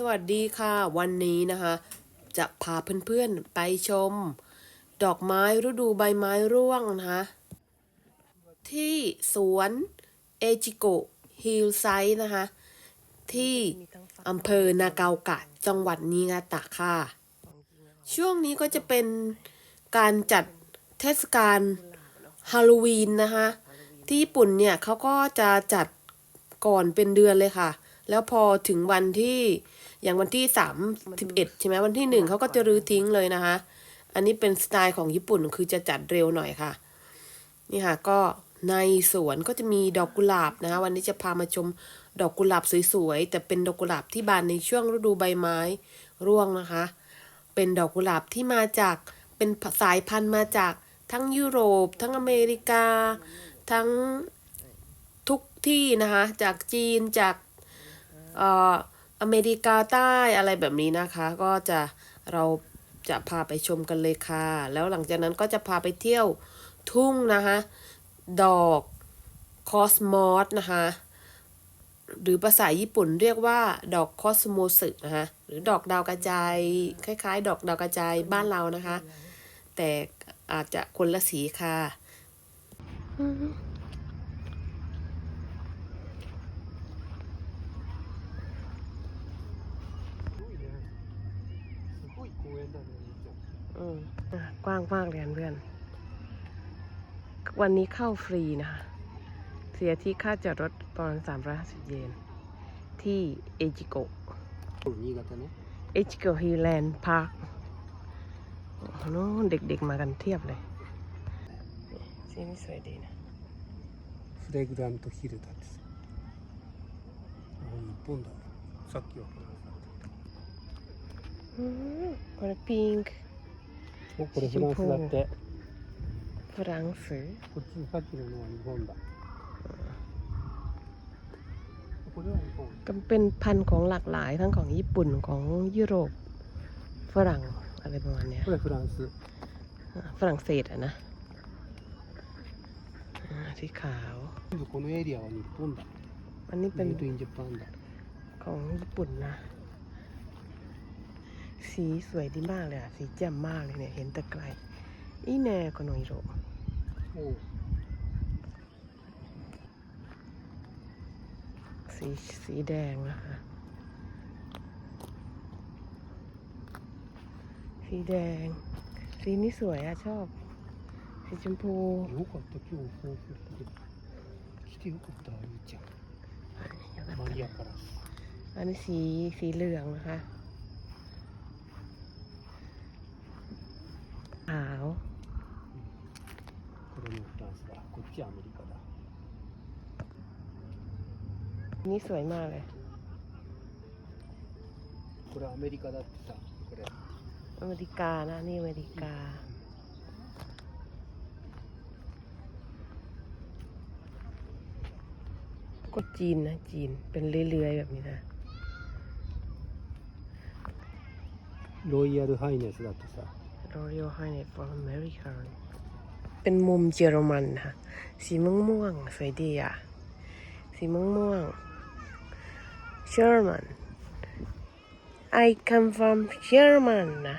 สวัสดีค่ะ วันนี้นะคะ จะพาเพื่อนๆไปชม ดอกไม้ฤดูใบไม้ร่วงนะคะที่สวนเอจิโกฮิลไซด์นะคะ ที่อำเภอนาเกากะจังหวัดนิงาตะค่ะ ช่วงนี้ก็จะเป็นการจัดเทศกาลฮาโลวีนนะคะ ที่ญี่ปุ่นเนี่ยเขาก็จะจัดก่อนเป็นเดือนเลยค่ะ แล้วพอถึงวันที่อย่างวันที่สามสิบเอ็ดใช่ไหมวันที่หนึ่งเขาก็จะรื้อทิ้งเลยนะคะ อันนี้เป็นสไตล์ของญี่ปุ่นคือจะจัดเร็วหน่อยค่ะ นี่ค่ะก็ในสวนก็จะมีดอกกุหลาบนะคะ วันนี้จะพามาชมดอกกุหลาบสวยๆแต่เป็นดอกกุหลาบที่บานในช่วงฤดูใบไม้ร่วงนะคะ เป็นดอกกุหลาบที่มาจากเป็นสายพันธุ์มาจากทั้งยุโรป ทั้งอเมริกา ทั้งทุกที่นะคะ จากจีนจาก เอ่ออเมริกาใต้อะไรแบบนี้นะคะ ก็จะเราจะพาไปชมกันเลยค่ะ แล้วหลังจากนั้นก็จะพาไปเที่ยวทุ่งนะคะ ดอกคอสมอสนะคะ หรือภาษาญี่ปุ่นเรียกว่าดอกคอสโมสึนะคะ หรือดอกดาวกระจาย คล้ายๆ ดอกดาวกระจายบ้านเรานะคะ แต่อาจจะคนละสีค่ะ อืมอ่ะกว้างมากเลยเพื่อน วันนี้เข้าฟรีนะคะ เสียที่ค่าจอดรถประมาณ350เยน ที่เอจิโก 新潟ね。 เอจิโกฮิลแลนด์พาร์คโน้นเด็กๆมากันเทียบเลยสีนี่สวยดีนะ フレグラントヒルだってさ。あ、日本だ。さっきはフランスだっ อืมこれピンクた。お、 これフランスだって。フランスこっちさっきののは日本だ。これは日本。 ก็เป็นพันธุ์ของหลากหลายทั้งของญี่ปุ่นของยุโรปฝรั่งอะไรประมาณเนี้ย これフランス。 อ่าฝรั่งเศสอะนะอ่าสีขาว 全部このエリアは日本だ。 อันนี้เป็น メイドインジャパンだ。 ของญี่ปุ่นนะ สีสวยดีมากเลยอะสีแจ่มมากเลยเนี่ย เห็นแต่ไกล อีแน่ก็โนอิโร おう สีสีแดงนะคะ สีแดง สีนี้สวยอะชอบ สีชมพู よかった、今日そうすると。来てよかった、ゆうちゃん。マリアカラス。 อันนี้สีสีเหลืองนะคะ スだ。こっちアメリカだ。 อันนี้สวยมากเลย これアメリカだってさ。これ。 อเมริกานะ นี่อเมริกา ก็จีนนะ จีนเป็นเรื่อยๆแบบนี้นะ ロイヤルハイネスだってさ Royal Highness for America เป็นมุมเยอรมันค่ะ สีม่วงม่วงสวยดีอะ สีม่วงม่วง German I come from German นะ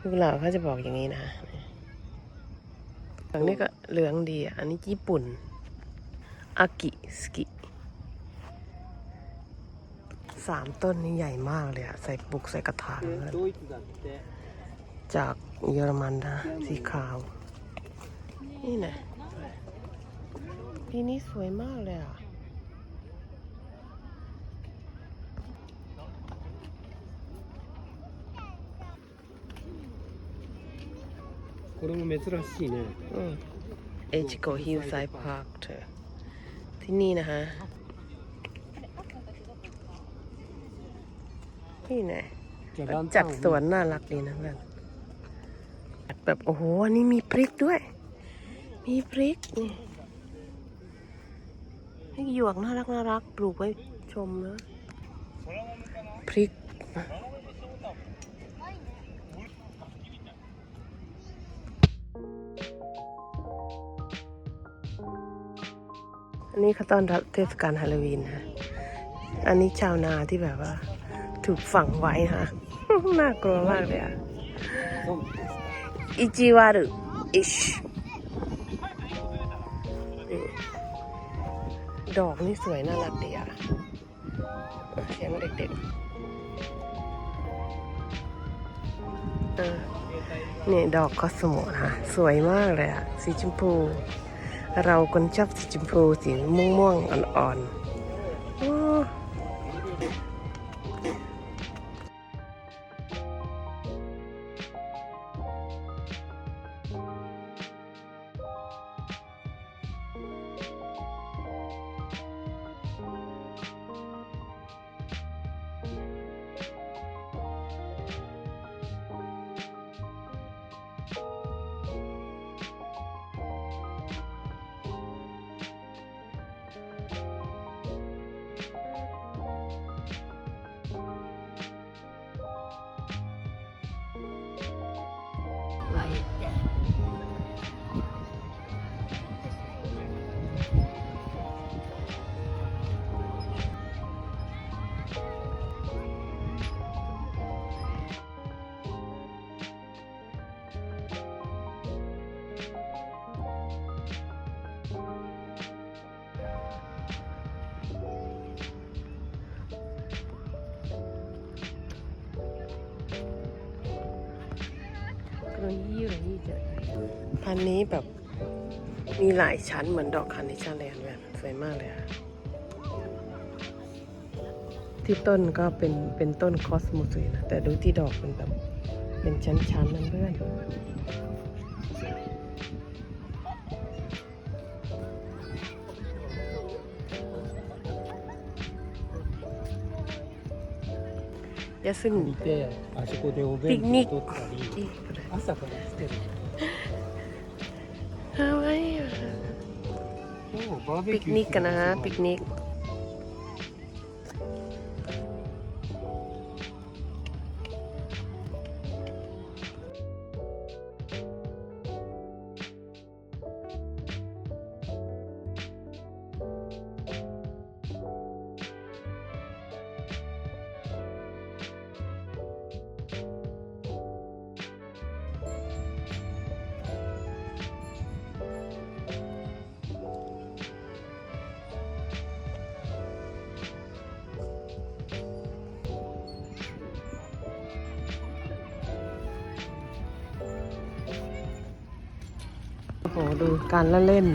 พวกเราเขาจะบอกอย่างนี้นะหลังนี้ก็เหลืองดีอะ อันนี้ญี่ปุ่น อากิสกิสามต้นนี้ใหญ่มากเลยอะใส่ปุกใส่กระถางจากเยอรมันนะ สีขาว นี่นะที่นี่สวยมากเลยอ่ะ これも珍しいね อืมเอจิโกฮิลไซด์พาร์คเธอ ที่นี่นะฮะ นี่นะ じゃあランタ จั ン ด を สวนน่ารักดีนะเพื่อนแบบ โอ้โห อันนี้มีพริกด้วย มีพริกนี่ให้หยวกน่ารักน่ารักปลูกไว้ชมนะพริกอันนี้เขาต้อนรับเทศกาลฮาโลวีนนะอันนี้ชาวนาที่แบบว่า ถูกฝังไว้ฮะน่ากลัวมากเลยอะอิจิวารุอิช ดอกนี่สวยน่ารักดีอะเสียงเด็กๆเนี่ยดอกคอสโมนะสวยมากเลยอะสีชมพู เราคนชอบสีชมพูสีม่วงม่วงๆอ่อนๆ โอ้กรยี่รยี่จอพันธุ์นี้แบบมีหลายชั้นเหมือนดอกคาร์เนชั่นเลยอะแบบสวยมากเลยอะที่ต้นก็เป็นเป็นต้นคอสโมสวยนะ แต่ดูที่ดอกเป็นแบบ เป็นชั้นๆนั่นเพื่อน 休み。見てあそこでお弁当取ったり朝から来てる。かわいいよもうバーベキューピクニックかなピクニック โหดูการละเล่น